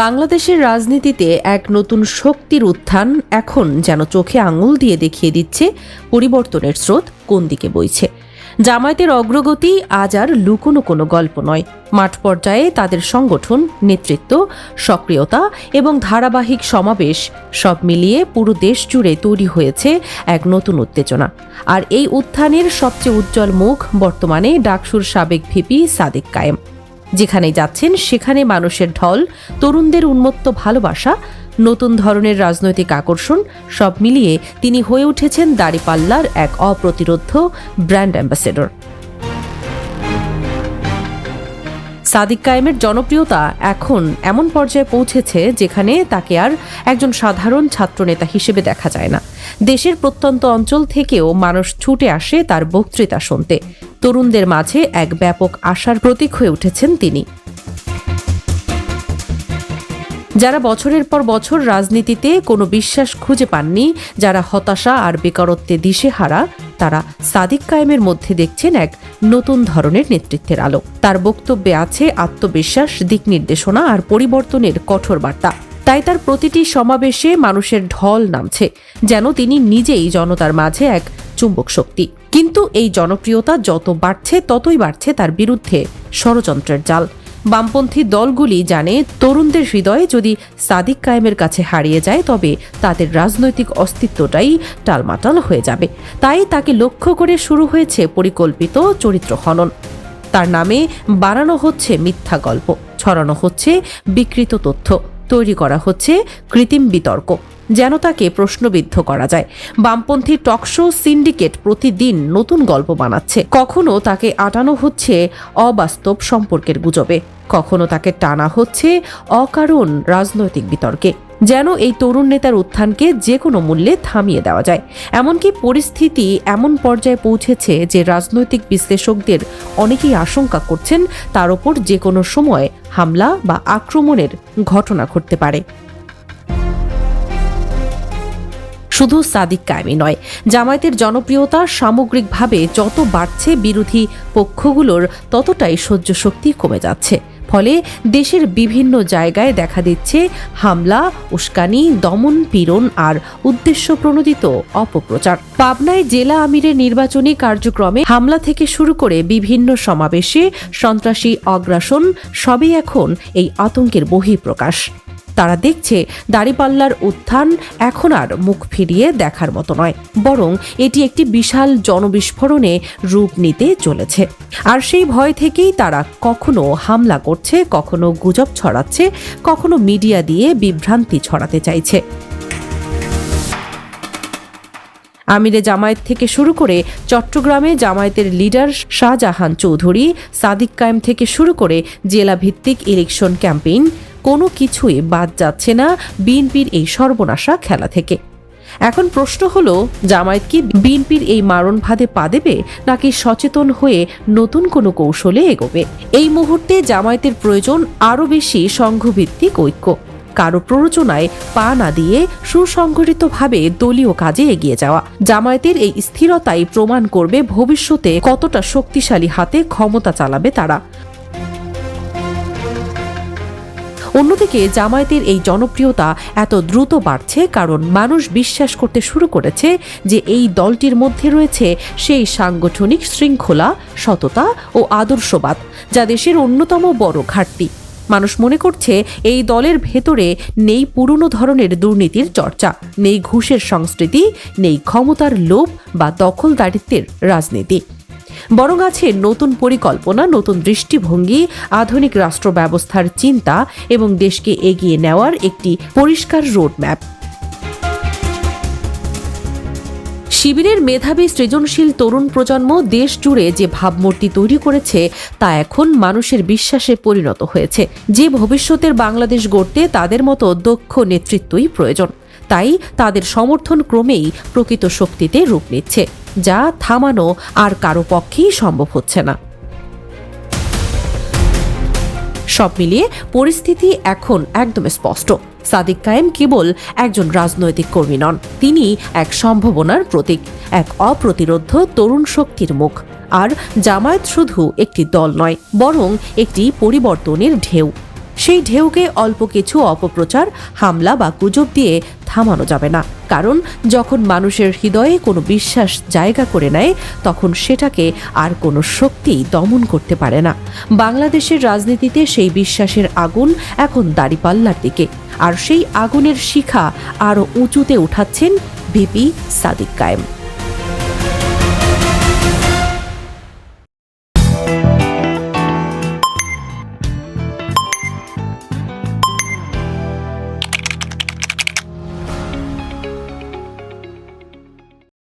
বাংলাদেশের রাজনীতিতে এক নতুন শক্তির উত্থান এখন যেন চোখে আঙুল দিয়ে দেখিয়ে দিচ্ছে পরিবর্তনের স্রোত কোন দিকে বইছে। জামায়াতের অগ্রগতি আজ আর লুকোনো কোনো গল্প নয়। মাঠ পর্যায়ে তাদের সংগঠন, নেতৃত্ব, সক্রিয়তা এবং ধারাবাহিক সমাবেশ সব মিলিয়ে পুরো দেশ জুড়ে তৈরি হয়েছে এক নতুন উত্তেজনা। আর এই উত্থানের সবচেয়ে উজ্জ্বল মুখ বর্তমানে ডাকসুর সাবেক ভিপি সাদেক কায়েম। যেখানে যাচ্ছেন, সেখানে মানুষের ঢল, তরুণদের উন্মত্ত ভালোবাসা, নতুন ধরনের রাজনৈতিক আকর্ষণ, সব মিলিয়ে তিনি হয়ে উঠেছেন দাড়িপাল্লার এক অপ্রতিরোধ্য ব্র্যান্ড অ্যাম্বাসেডর। সাদিক কায়েমের জনপ্রিয়তা এখন এমন পর্যায়ে পৌঁছেছে যেখানে তাকে আর একজন সাধারণ ছাত্রনেতা হিসেবে দেখা যায় না। দেশের প্রত্যন্ত অঞ্চল থেকেও মানুষ ছুটে আসে তার বক্তৃতা শুনতে। তরুণদের মাঝে এক ব্যাপক আশার প্রতীক হয়ে উঠেছেন তিনি। যারা বছরের পর বছর রাজনীতিতে কোনো বিশ্বাস খুঁজে পাননি, যারা হতাশা আর বেকারত্বে দিশেহারা, তারা সাদিক কায়েমের মধ্যে দেখছেন এক নতুন ধরনের নেতৃত্বের আলো। তার বক্তব্যে আছে আত্মবিশ্বাস, দিক নির্দেশনা আর পরিবর্তনের কঠোর বার্তা। তাই তার প্রতিটি সমাবেশে মানুষের ঢল নামছে, যেন তিনি নিজেই জনতার মাঝে এক চুম্বক শক্তি। কিন্তু এই জনপ্রিয়তা যত বাড়ছে, ততই বাড়ছে তার বিরুদ্ধে, ষড়যন্ত্রের জাল। বামপন্থী দলগুলি জানে, তরুণদের হৃদয়ে যদি সাদিক কায়েমের কাছে হারিয়ে যায়, তবে তাদের রাজনৈতিক অস্তিত্বটাই টালমাটাল হয়ে যাবে। তাই তাকে লক্ষ্য করে শুরু হয়েছে পরিকল্পিত চরিত্র হনন তার নামে বানানো হচ্ছে মিথ্যা গল্প, ছড়ানো হচ্ছে বিকৃত তথ্য, তৈরি করা হচ্ছে কৃত্রিম বিতর্ক। যেন তাকে প্রশ্নবিদ্ধ করা যায়। বামপন্থী টকশো সিন্ডিকেট প্রতিদিন নতুন গল্প বানাচ্ছে। কখনো তাকে আটানো হচ্ছে অবাস্তব সম্পর্কের গুজবে। কখনো তাকে টানা হচ্ছে অকারণ রাজনৈতিক বিতর্কে। যেন এই তরুণ নেতার উত্থানকে যে কোনো মূল্যে থামিয়ে দেওয়া যায়। এমনকি পরিস্থিতি এমন পর্যায়ে পৌঁছেছে যে রাজনৈতিক বিশ্লেষকদের অনেকেই আশঙ্কা করছেন তার ওপর যে কোনো সময় হামলা বা আক্রমণের ঘটনা ঘটতে পারে। শুধু সাদিক কায়েমি নয়। জামায়াতের জনপ্রিয়তা সামগ্রিকভাবে যত বাড়ছে বিরোধী পক্ষগুলোর ততটাই সহ্য শক্তি কমে যাচ্ছে। ফলে দেশের বিভিন্ন জায়গায় দেখা দিচ্ছে হামলা, উস্কানি, দমন, পীড়ন আর উদ্দেশ্য প্রণোদিত অপপ্রচার। পাবনায় জেলা আমিরের নির্বাচনী কার্যক্রমে হামলা থেকে শুরু করে বিভিন্ন সমাবেশে সন্ত্রাসী অগ্রাসন সবই এখন এই আতঙ্কের বহিঃপ্রকাশ। তারা দেখছে দাড়িপাল্লার উত্থান এখন আর মুখ ফিরিয়ে দেখার মতো নয়, বরং এটি একটি বিশাল জনবিস্ফোরণে রূপ নিতে চলেছে। আর সেই ভয় থেকেই তারা কখনো হামলা করছে, কখনো গুজব ছড়াচ্ছে, কখনো মিডিয়া দিয়ে বিভ্রান্তি ছড়াতে চাইছে। আমিরে জামায়াত থেকে শুরু করে চট্টগ্রামে জামায়াতের লিডার শাহজাহান চৌধুরী, সাদিক কায়েম থেকে শুরু করে জেলা ভিত্তিক ইলেকশন ক্যাম্পেইন কোনো কিছুই বাদ যাচ্ছে না বিএনপির এই সর্বনাশা খেলা থেকে। এখন প্রশ্ন হলো, জামায়াত কি বিএনপির এই মারণ ভাদে পা দেবে নাকি সচেতন হয়ে নতুন কোনো কৌশলে এগোবে? এই মুহূর্তে জামায়াতের প্রয়োজন আরও বেশি সংঘভিত্তিক ঐক্য। কারও প্ররোচনায় পা না দিয়ে সুসংগঠিতভাবে দলীয় কাজে এগিয়ে যাওয়া। জামায়াতের এই স্থিরতাই প্রমাণ করবে ভবিষ্যতে কতটা শক্তিশালী হাতে ক্ষমতা চালাবে তারা। অন্যদিকে জামায়াতের এই জনপ্রিয়তা এত দ্রুত বাড়ছে কারণ মানুষ বিশ্বাস করতে শুরু করেছে যে এই দলটির মধ্যে রয়েছে সেই সাংগঠনিক শৃঙ্খলা, সততা ও আদর্শবাদ, যা দেশের অন্যতম বড় ঘাটতি। মানুষ মনে করছে এই দলের ভেতরে নেই পুরনো ধরনের দুর্নীতির চর্চা, নেই ঘুষের সংস্কৃতি, নেই ক্ষমতার লোভ বা দখলদারিত্বের রাজনীতি। বরং আছে নতুন পরিকল্পনা, নতুন দৃষ্টিভঙ্গি, আধুনিক রাষ্ট্র ব্যবস্থার চিন্তা এবং দেশকে এগিয়ে নেওয়ার একটি পরিষ্কার রোডম্যাপ। শিবিরের মেধাবী সৃজনশীল তরুণ প্রজন্ম দেশ জুড়ে যে ভাবমূর্তি তৈরি করেছে, তা এখন মানুষের বিশ্বাসে পরিণত হয়েছে। যে ভবিষ্যতের বাংলাদেশ গড়তে তাদের মতো দক্ষ নেতৃত্বই প্রয়োজন। তাই তাদের সমর্থন ক্রমেই প্রকৃত শক্তিতে রূপ নিচ্ছে। যা থামানো আর কারও পক্ষেই সম্ভব হচ্ছে না। সব মিলিয়ে পরিস্থিতি এখন একদম স্পষ্ট। সাদিক কায়েম কেবল একজন রাজনৈতিক কর্মী নন, তিনি এক সম্ভাবনার প্রতীক, এক অপ্রতিরোধ তরুণ শক্তির মুখ। আর জামায়াত শুধু একটি দল নয়, বরং একটি পরিবর্তনের ঢেউ। সেই ঢেউকে অল্প কিছু অপপ্রচার, হামলা বা গুজব দিয়ে থামানো যাবে না। কারণ যখন মানুষের হৃদয়ে কোনো বিশ্বাস জায়গা করে নেয়, তখন সেটাকে আর কোনো শক্তি দমন করতে পারে না। বাংলাদেশের রাজনীতিতে সেই বিশ্বাসের আগুন এখন দাড়িপাল্লার দিকে। আর সেই আগুনের শিখা আরও উঁচুতে উঠাচ্ছেন ভিপি সাদিক কায়েম।